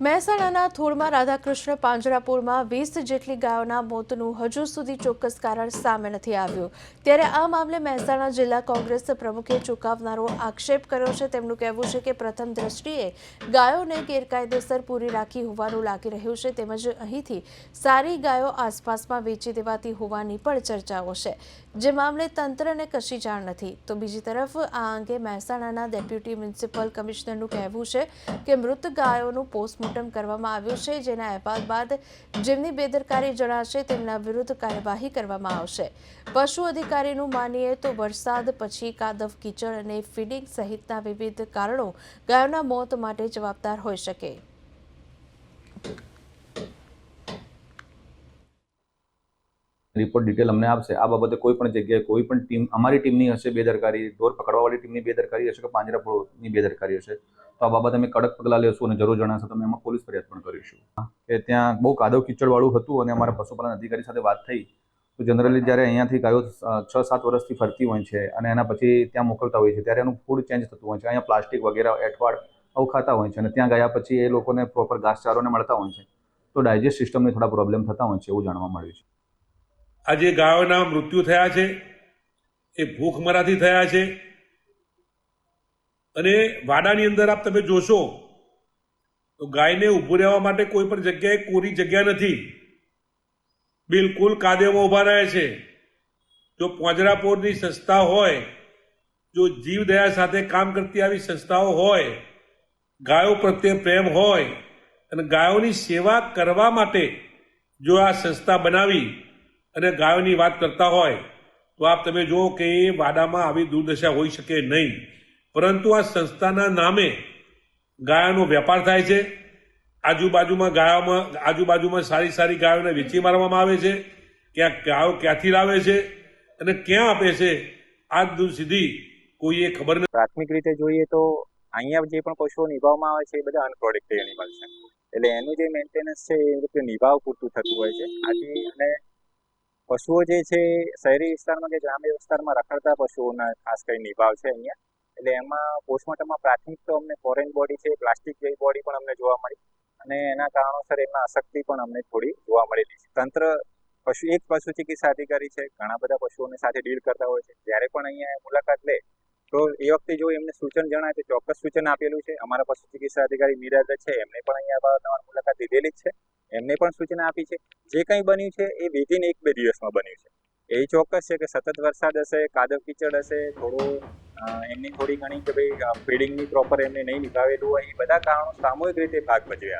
મહેસાણાના થોળમાં રાધાકૃષ્ણ પાંજરાપુરમાં વીસ જેટલી ગાયોના મોતનું હજુ સુધી ચોક્કસ કારણ સામે નથી આવ્યું. ત્યારે આ મામલે મહેસાણા જિલ્લા કોંગ્રેસ પ્રમુખે ચુકાવનારો આક્ષેપ કર્યો છે. તેમનું કહેવું છે કે પ્રથમ દ્રષ્ટિએ ગાયોને ગેરકાયદેસર પૂરી રાખી હોવાનું લાગી રહ્યું છે. તેમજ અહીંથી સારી ગાયો આસપાસમાં વેચી દેવાતી હોવાની પણ ચર્ચાઓ છે. જે મામલે તંત્રને કશી જાણ નથી. તો બીજી તરફ આ અંગે મહેસાણાના ડેપ્યુટી મ્યુનિસિપલ કમિશનરનું કહેવું છે કે મૃત ગાયોનું પોસ્ટમોર્ટમ કરવામાં આવ્યું છે. જેના અહેવાલ બાદ જેમની બેદરકારી જણાશે તેમના વિરુદ્ધ કાર્યવાહી કરવામાં આવશે. પશુ અધિકારીનું માનીએ તો વરસાદ પછી કાદવ, કીચડ અને ફીડિંગ સહિતના વિવિધ કારણો ગાયોના મોત માટે જવાબદાર હોઈ શકે. રિપોર્ટ ડિટેલ અમને આપશે. આ બાબતે કોઈ પણ જગ્યાએ કોઈ પણ ટીમ અમારી ટીમની હશે બેદરકારી, ઢોર પકડવાવાળી ટીમની બેદરકારી હશે કે પાંજરાપોળની બેદરકારી હશે? તો આ બાબતે અમે કડક પગલાં લેશું અને જરૂર જણાશે તો અમે એમાં પોલીસ ફરિયાદ પણ કરીશું. કે ત્યાં બહુ કાદવ કીચડવાળું હતું અને અમારા પશુપાલન અધિકારી સાથે વાત થઈ. તો જનરલી જ્યારે અહીંયાથી ગાયો છ, સાત વર્ષથી ફરતી હોય છે અને એના પછી ત્યાં મોકલતા હોય છે, ત્યારે એનું ફૂડ ચેન્જ થતું હોય છે. અહીંયા પ્લાસ્ટિક વગેરે એઠવાડ આવું ખાતા હોય છે અને ત્યાં ગયા પછી એ લોકોને પ્રોપર ઘાસચારોને મળતા હોય છે. તો ડાયજેસ્ટ સિસ્ટમને થોડા પ્રોબ્લેમ થતા હોય છે એવું જાણવા મળ્યું છે. આજે ગાયોના મૃત્યુ થયા છે, એ ભૂખમરાથી થયા છે. અને વાડાની અંદર આપ તમે જોશો, તો ગાયને ઊભું રહેવા માટે કોઈ પણ જગ્યાએ કોરી જગ્યા નથી. બિલકુલ કાદેમાં ઊભા રહે છે. જો પોજરાપોરની સંસ્થા હોય, જો જીવદયા સાથે કામ કરતી આવી સંસ્થાઓ હોય, ગાયો પ્રત્યે પ્રેમ હોય, અને ગાયોની સેવા કરવા માટે જો આ સંસ્થા બનાવી અને ગાયોની વાત કરતા હોય, તો આપ તમે જુઓ કે એ વાડામાં આવી દુર્દશા હોઈ શકે નહીં. પરંતુ આ સંસ્થાના નામે ગાયોનો વેપાર થાય છે. આજુબાજુમાં ગાયોમાં, આજુબાજુમાં સારી સારી ગાયોને વેચી મારવામાં આવે છે. ક્યાં ગાયો ક્યાંથી લાવે છે અને ક્યાં આપે છે, આજ દૂર સુધી કોઈએ ખબર નથી પ્રાથમિક રીતે જોઈએ તો અહીંયા જે પણ પશુઓ નિભાવવામાં આવે છે, એ બધા અનપ્રોડક્ટિવ એનિમલ છે. એટલે એનું જે મેન્ટેનન્સ છે, એ રીતે નિભાવ પૂરતું થતું હોય છે. આથી અને પશુઓ જે છે, શહેરી વિસ્તારમાં કે ગ્રામ્ય વિસ્તારમાં રખડતા પશુઓના ખાસ કરી નિભાવ છે અહીંયા. એટલે એમાં પોસ્ટમોર્ટમમાં પ્રાથમિક તો અમને ફોરેન બોડી છે, પ્લાસ્ટિક જેવી બોડી પણ અમને જોવા મળી. અને એના કારણોસર એમાં અશક્તિ પણ અમને થોડી જોવા મળેલી છે. તંત્ર પશુ, એક પશુ ચિકિત્સા અધિકારી છે, ઘણા બધા પશુઓને સાથે ડીલ કરતા હોય છે. જ્યારે પણ અહીંયા મુલાકાત લે, તો એ વખતે જો એમને સૂચન જણાય, તો ચોક્કસ સૂચન આપેલું છે. અમારા પશુ ચિકિત્સા અધિકારી મીરાજ છે, એમને પણ અહીંયા અવારનવાર મુલાકાત લીધેલી જ છે. એમને પણ સૂચના આપી છે. જે કંઈ બન્યું છે એ વિધિન એક બે દિવસમાં બન્યું છે. એ ચોક્કસ છે કે સતત વરસાદ હશે, કાદવ કીચડ હશે, થોડું એમની થોડી ઘણી કે ભાઈ ફીડિંગની પ્રોપર એમને નહીં નિભાવેલું હોય, એ બધા કારણો સામૂહિક રીતે ભાગ ભજવ્યા